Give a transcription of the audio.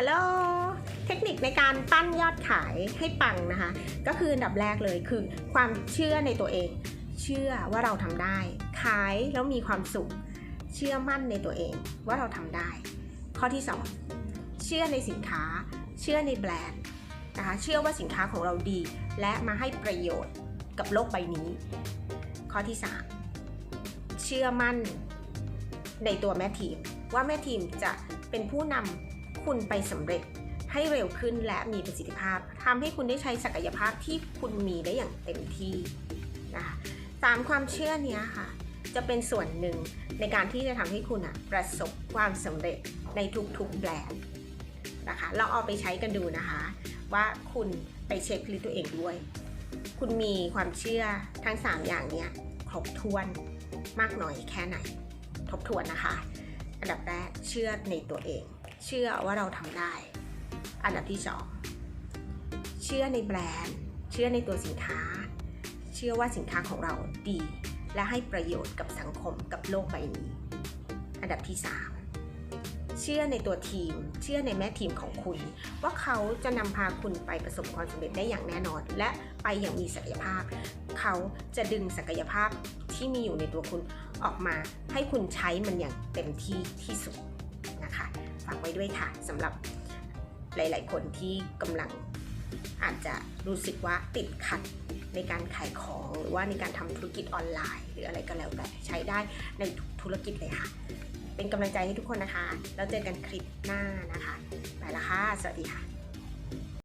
ฮัลโหล เทคนิคในการปั้นยอดขายให้ปังนะคะ ก็คืออันดับแรกเลยคือความเชื่อในตัวเอง เชื่อว่าเราทำได้ ขายแล้วมีความสุข เชื่อมั่นในตัวเองว่าเราทำได้ ข้อที่ 2 เชื่อในสินค้า เชื่อในแบรนด์นะคะ เชื่อว่าสินค้าของเราดี และมาให้ประโยชน์กับโลกใบนี้ ข้อที่ 3 เชื่อมั่นในตัวแม่ทีม ว่าแม่ทีมจะเป็นผู้นำ คุณไปสำเร็จให้เร็วขึ้นและมีประสิทธิภาพทำให้คุณได้ใช้ศักยภาพที่คุณมีได้อย่างเต็มที่นะคะสามความเชื่อนี้ค่ะ จะเป็นส่วนหนึ่งในการที่จะทำให้คุณอะประสบความสำเร็จในทุกๆแบรนด์นะคะเราเอาไปใช้กันดูนะคะ ว่าคุณไปเช็คลิตตัวเองด้วย คุณมีความเชื่อทั้ง 3 อย่างเนี้ยครบถ้วนมากน้อยแค่ไหน ทบทวนนะคะ อันดับแรกเชื่อในตัวเอง เชื่อว่าเราทำได้ อันดับที่สองเชื่อในแบรนด์ เชื่อในตัวสินค้า เชื่อว่าสินค้าของเราดี และให้ประโยชน์กับสังคมกับโลกใบนี้ อันดับที่3เชื่อในตัวทีม เชื่อในแม่ทีมของคุณ ว่าเขาจะนำพาคุณไปประสบความสำเร็จได้อย่างแน่นอน และไปอย่างมีศักยภาพ เขาจะดึงศักยภาพที่มีอยู่ในตัวคุณออกมา ให้คุณใช้มันอย่างเต็มที่ที่สุด ว้ด้วยค่ะสำหรับหลาย ๆ คนที่กำลังอาจจะรู้สึกว่าติดขัดในการขายของหรือว่าในการทำธุรกิจออนไลน์ หรืออะไรก็แล้วแต่ใช้ได้ในทุกธุรกิจเลยค่ะ เป็นกำลังใจให้ทุกคนนะคะ แล้วเจอกันคลิปหน้านะคะ ไปละค่ะ สวัสดีค่ะ